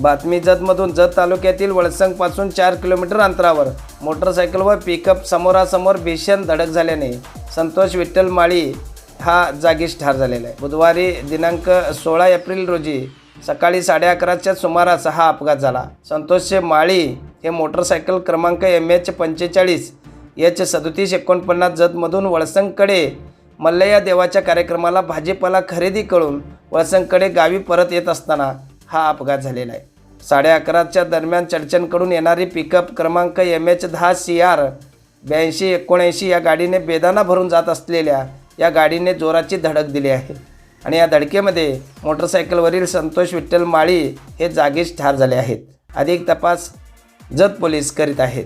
बातमी जतमधून जत तालुक्यातील वळसंगपासून चार किलोमीटर अंतरावर. मोटरसायकल व पिकअप समोरासमोर भीषण धडक झाल्याने संतोष विठ्ठल माळी हा जागीच ठार झालेला आहे. बुधवारी दिनांक सोळा एप्रिल रोजी सकाळी साडे अकराच्या सुमारास हा अपघात झाला. संतोषचे माळी हे मोटरसायकल क्रमांक एम एच पंचेचाळीस एच सदोतीस एकोणपन्नास जतमधून वळसंगकडे मल्लया देवाच्या कार्यक्रमाला भाजीपाला खरेदी करून वळसंगकडे गावी परत येत असताना हा अपघात झालेला आहे. साडे अकराच्या दरम्यान चडचणकडून येणारी पिकअप क्रमांक एम एच दहा सी आर ब्याऐंशी एकोणऐंशी या गाडीने बेदाना भरून जात असलेल्या या गाडीने जोराची धडक दिली आहे. आणि या धडकेमध्ये मोटरसायकलवरील संतोष विठ्ठल माळी हे जागीच ठार झाले आहेत. अधिक तपास जत पोलीस करीत आहेत.